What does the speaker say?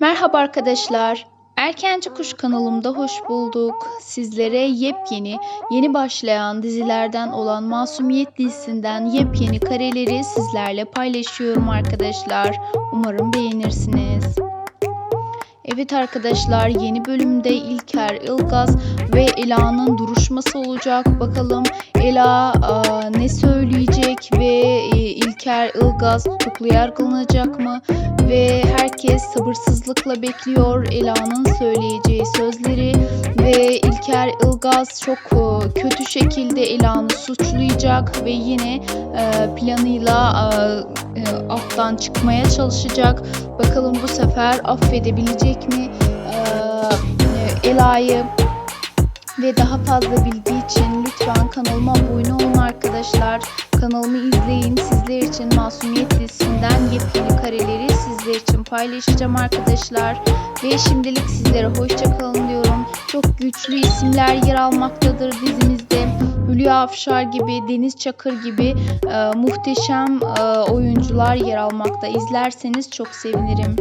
Merhaba arkadaşlar. Erkenci Kuş kanalımda hoş bulduk. Sizlere yepyeni, yeni başlayan dizilerden olan Masumiyet dizisinden yepyeni kareleri sizlerle paylaşıyorum arkadaşlar. Umarım beğenirsiniz. Evet arkadaşlar yeni bölümde İlker Ilgaz ve Ela'nın duruşması olacak. Bakalım Ela aa, ne söyleyecek İlker Ilgaz tutuklu yargılanacak mı? Ve herkes sabırsızlıkla bekliyor Ela'nın söyleyeceği sözleri ve İlker Ilgaz çok e, kötü şekilde Ela'nı suçlayacak ve yine e, planıyla e, alttan çıkmaya çalışacak. Bakalım bu sefer affedebilecek mi Ela'yı? Ve daha fazla bilgi için lütfen kanalıma abone olun arkadaşlar. Kanalımı izleyin. Sizler için Masumiyet dizisinden yepyeni kareleri sizler için paylaşacağım arkadaşlar. Ve şimdilik sizlere hoşça kalın diyorum. Çok güçlü isimler yer almaktadır dizimizde. Hülya Avşar gibi, Deniz Çakır gibi e, muhteşem e, oyuncular yer almakta. İzlerseniz çok sevinirim.